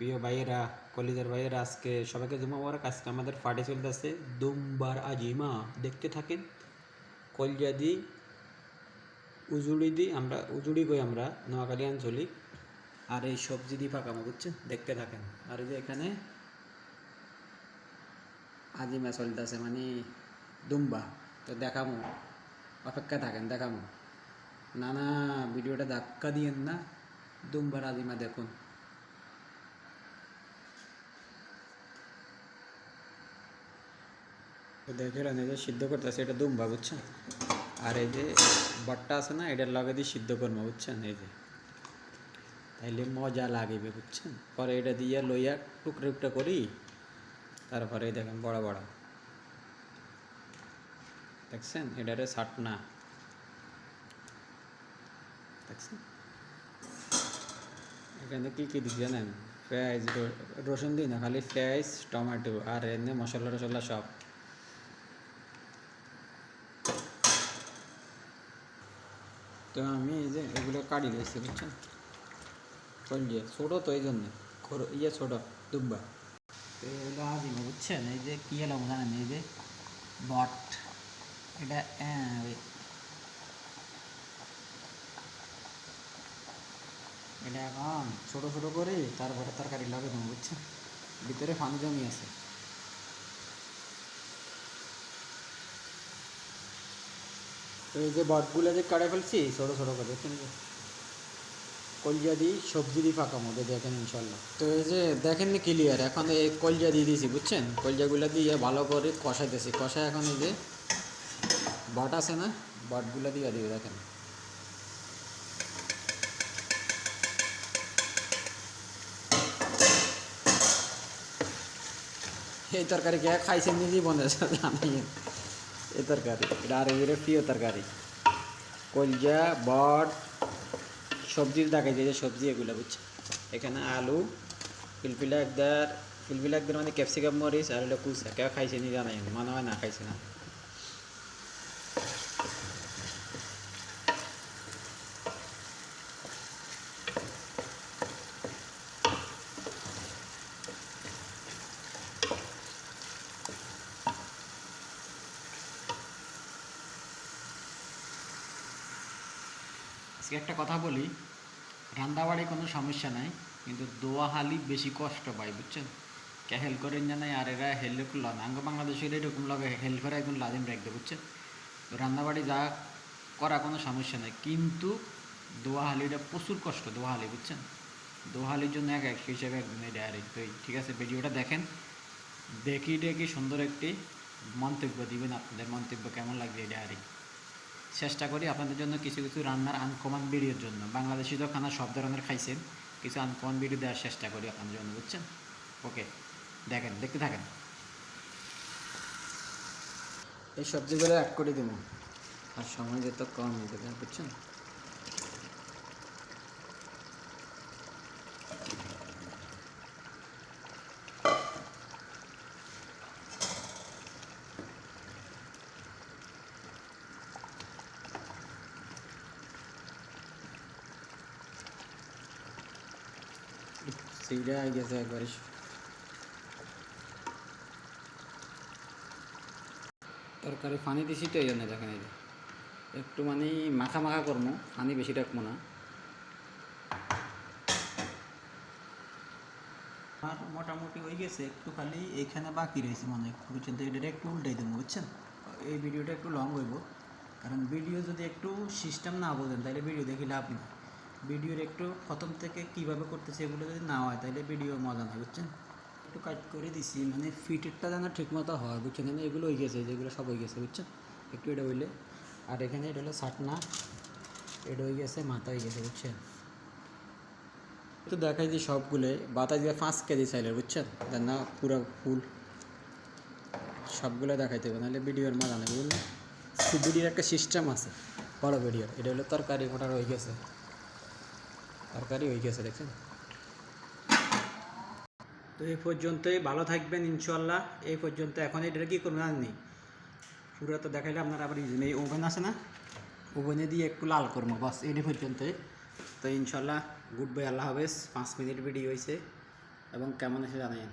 প্রিয় ভাইয়েরা, কলিজার ভাইয়েরা, আজকে সবাইকে জুমা মোবারক। আজকে আমাদের পার্টি চলতেছে দুমবার আজিমা দেখতে থাকেন? কলজা দি, উজুড়ি দি, আমরা উজুড়ি কই আমরা নোয়াখালী আঞ্চলিক। আর এই সবজি দিয়ে পাকামো বুঝছেন? দেখতে থাকেন। আর এই যে এখানে আজিমা চলতেছে মানে দুম্বা। তো দেখামো, অপেক্ষা থাকেন, দেখামো। না না, ভিডিওটা ধাক্কা দিয়েন না। দুম্বার আজিমা দেখুন। তো দেখলেন এই যে সিদ্ধ করতেছে, এটা দুম্বা, বুঝছেন? আর এই যে বট্টা আছে না, এটার লগে দিয়ে সিদ্ধ করব, বুঝছেন? এই যে। তাইলে মজা লাগবে, বুঝছেন? পরে এটা দিয়ে লইয়া টুকরা টুকরা করি, তারপরে দেখেন বড় বড়। দেখছেন? এটারে সাটনা দেখছেন? এখানে কি কি দিচ্ছি জানেন? পেঁয়াজ, রসুন দিই না, খালি পেঁয়াজ, টমেটো, আর এমনি মশলা টশলা সব। তো আমি এই যে এগুলো কাটি দিয়েছি বুঝছেন? কোন দিয়ে। ছোটো তো এই জন্য। ইয়ে ছোটো, দুব্বা। তো এগুলো আজিমা বুঝছেন? এই যে কী এলাম জানেন এই যে বট। এটা ওই এটা এখন ছোটো ছোটো করে, তারপরে তরকারি লাগে দেবো বুঝছেন? ভিতরে পানি জমি আছে। এই যে বটগুলো যে কাটে ফেলছি ছোটো ছোটো করে কলজা দিই সবজি দিয়ে ফাঁকা মধ্যে, দেখেন ইনশাল্লাহ তো এই যে দেখেন নি ক্লিয়ার এখন এই কলজা দিয়ে দিয়েছি বুঝছেন? কলজাগুলো দিয়ে ভালো করে কষাইতেছি কষায় এখন এই যে বট আছে না, বটগুলো দিয়ে দিবে দেখেন। এই তরকারি কে খাইছেন নি জীবনে? জানাই এই তরকারি, এটা আর এর প্রিয় তরকারি। কলজা, বট, সবজির দেখাই যে সবজি এগুলো, বুঝছে? এখানে আলু ফিলফিলা একদার ফিলফিলা একদার মানে ক্যাপসিকাম মরিচ আর হলো কুচা কেউ খাইছে নি জানাই মনে হয় না খাইছে না। আজকে একটা কথা বলি রান্দাবাড়ি কোনো সমস্যা নাই, কিন্তু দোয়াহালি বেশি কষ্ট পায়, বুঝছেন? কে হেল্প করেন জানাই আর এরা হেল্প করল আঙ্গ বাংলাদেশের এরকম লগে হেল্প করে একদম লাজিম রাখবে বুঝছেন? তো রান্নাবাড়ি যা করা কোনো সমস্যা নাই, কিন্তু দোয়াহালিটা প্রচুর কষ্ট দোয়াহালি বুঝছেন? দোহালির জন্য এক এক হিসেবে একদম এটা আর তো ঠিক আছে? ভিডিওটা দেখেন, দেখি দেখি সুন্দর একটি মন্তব্য দিবেন, আপনাদের মন্তব্য কেমন লাগবে আর চেষ্টা করি আপনাদের জন্য কিছু কিছু রান্নার আনকমন ভিডিওর জন্য। বাংলাদেশি তো খানা সব ধরনের খাইছেন। কিছু আনকমন ভিডিও দেওয়ার চেষ্টা করি আপনাদের জন্য, বুঝছেন? ওকে দেখেন, দেখতে থাকেন। এই সবজিগুলো এক করে দেবো। আর সময় যেত কম যাবে, বুঝছেন? সেইটা আই গেছে একবারে তরকারি পানি দিছি তো এই জন্য দেখেন এই যে। একটু মানে মাখা মাখা করব পানি বেশি রাখব না। আর মোটামুটি হয়ে গেছে একটু খালি এখানে বাকি রয়েছে মানে একটু বুঝছেন তো এটা একটু উল্টাই দেবো বুঝছেন? এই ভিডিওটা একটু লং হইব কারণ ভিডিও যদি একটু সিস্টেম না বলেন তাহলে ভিডিও দেখি লাভ নেই। ভিডিওর একটু প্রথম থেকে কীভাবে করতেছে এগুলো যদি না হয়, তাহলে ভিডিও মজা না, বুঝছেন? একটু কাট করে দিছি মানে ফিটেরটা যেন ঠিক মতো হয়, বুঝছেন? যেন এগুলো হয়ে গেছে, যেগুলো সব হয়ে গেছে, বুঝছেন? একটু এটা হইলে। আর এখানে এটা হলো সাটনা, এটা হয়ে গেছে, মাথা হয়ে গেছে, বুঝছেন? তো দেখাই যে সবগুলো। বাতাস দিয়ে পাঁচ কেজি চাইলে বুঝছেন? দেন না, পুরো ফুল। সবগুলো দেখাইতে হবে, নাহলে ভিডিওর মজা নেই, বুঝলেন? ভিডিওর একটা সিস্টেম আছে, বড় ভিডিও এটা হলো তরকারি মোটার হয়ে গেছে। তরকারি হয়ে গেছে দেখছেন? তো এই পর্যন্তই, ভালো থাকবেন ইনশাল্লাহ এই পর্যন্ত এখন এটা কী করবেন আর নেই। পুরো তো দেখাইলে আপনার আবার এই ওভেন আছে না? ওভেনে দিয়ে একটু লাল করব, বাস এটি পর্যন্তই। তো ইনশাল্লাহ গুড বাই, আল্লাহ হাফেজ। পাঁচ মিনিট ভিডিও হয়েছে এবং কেমন এসে জানাইন